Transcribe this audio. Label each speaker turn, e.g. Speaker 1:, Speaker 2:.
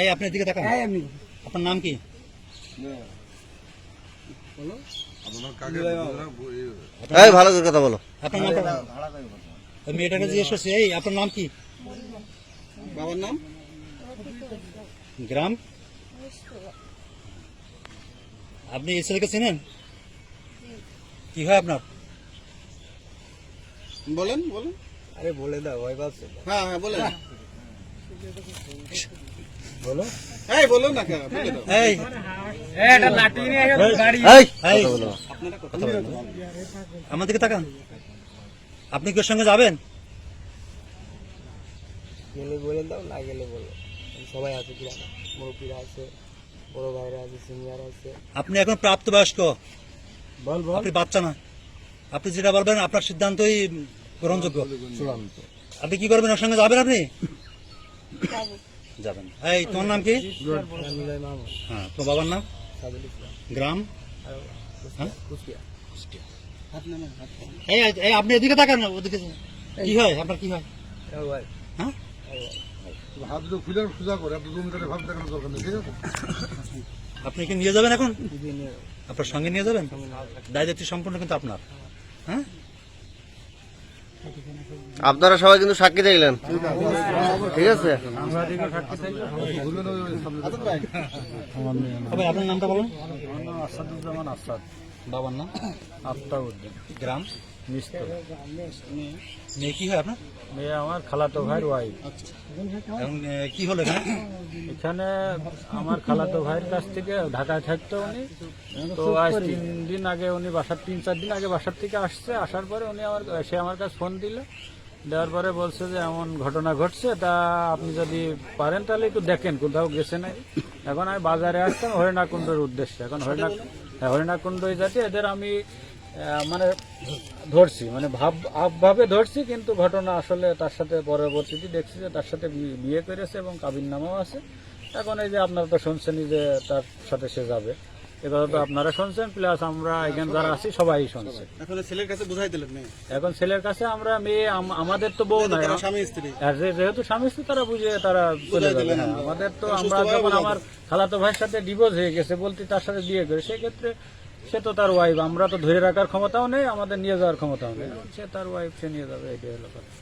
Speaker 1: এই আপনার দিকে তাকান। আপনার নাম কি?
Speaker 2: এই ভালো করে কথা বলো।
Speaker 1: আপনার নাম মেয়েটাকে জিজ্ঞেস করছি এই আপনার নাম কি?
Speaker 3: বাবার নাম?
Speaker 1: গ্রাম? আপনি এই ছেলেকে চেনেন? কি হয় আপনার?
Speaker 3: বলেন বলেন।
Speaker 2: আরে বলে দাও ওই বাস
Speaker 3: হ্যাঁ হ্যাঁ বলেন।
Speaker 1: বলো।
Speaker 3: এই না দাও।
Speaker 1: এই। আমার তাকান। আপনি কি ওর সঙ্গে যাবেন?
Speaker 2: গেলে বলে দাও না গেলে বলো। সবাই আছে গ্রামে মুরব্বীরা আছে বড় ভাইরা আছে সিনিয়র আছে।
Speaker 1: আপনি এখন প্রাপ্তবয়স্ক? আপনি বাচ্চা না। আপনি যেটা বলবেন আপনার সিদ্ধান্তই গ্রহণযোগ্য। আপনি কি করবেন ওর সঙ্গে যাবেন আপনি? যাবেন। এই তোমার নাম কি? হ্যাঁ তোমার বাবার নাম? গ্রাম। এই আপনি এদিকে তাকান না, ওদিকে কি হয়? আপনার কি হয়?
Speaker 2: ভাই।
Speaker 1: হ্যাঁ?
Speaker 4: হাত দুটো খুলে সোজা করে আপনি দু মিটারে ভাব দেখানোর দরকার নেই ঠিক আছে?
Speaker 1: আপনি কি নিয়ে যাবেন এখন? আপনার সঙ্গে নিয়ে যাবেন? দায়িত্ব সম্পূর্ণ কিন্তু আপনার। হ্যাঁ?
Speaker 2: আপনারা সবাই কিন্তু সাক্ষী দেখলেন ঠিক আছে?
Speaker 1: আপনার নামটা বলুন।
Speaker 5: আসাদুজ্জামান আসাদ।
Speaker 1: বাবার নাম?
Speaker 5: আফতাবউদ্দিন
Speaker 1: গ্রাম?
Speaker 5: মিস্তর।
Speaker 1: মেয়ে কি হয় আপনার?
Speaker 5: মেয়ে আমার খালাতো ভাইয়ের ওয়াইফ
Speaker 1: এখন কি হলো এখানে?
Speaker 5: আমার খালাতো ভাইয়ের কাছ থেকে ঢাকায় থাকতো উনি। তো আজ তিন দিন আগে উনি বাসার তিন চার দিন আগে বাসার থেকে আসছে। আসার পরে উনি আমার সে আমার কাছে ফোন দিল। দেওয়ার পরে বলছে যে এমন ঘটনা ঘটছে তা আপনি যদি পারেন তাহলে একটু দেখেন কোথাও গেছে নাই। এখন আমি বাজারে আসতাম হরিণাকুণ্ডের উদ্দেশ্যে। এখন হরিণা হরিণাকুণ্ড যাতে এদের আমি মানে ধরছি মানে ভাব ভাবে ধরছি কিন্তু ঘটনা আসলে তার সাথে পরবর্তীতে দেখছি যে তার সাথে বিয়ে করেছে এবং কাবিন নামাও আছে। এখন এই যে আপনারা তো শুনছেনই যে তার সাথে সে যাবে। এবার তো আপনারা শুনছেন প্লাস আমরা এখানে যারা আছি সবাই শুনছে।
Speaker 3: এখন ছেলের কাছে বুঝাই দিলেন
Speaker 5: এখন ছেলের কাছে আমরা মেয়ে আম- আমাদের তো বউ নাই।
Speaker 3: স্বামী স্ত্রী।
Speaker 5: যেহেতু স্বামী স্ত্রী তারা বুঝে তারা চলে যাবে। হ্যাঁ, আমাদের তো আমরা যখন আমার খালাতো ভাইয়ের সাথে ডিভোর্স হয়ে গেছে বলতে তার সাথে বিয়ে করে সেক্ষেত্রে সে তো তার ওয়াইফ আমরা তো ধরে রাখার ক্ষমতাও নেই, আমাদের নিয়ে যাওয়ার ক্ষমতাও নেই। সে তার ওয়াইফ সে নিয়ে যাবে, এটাই হলো কথা।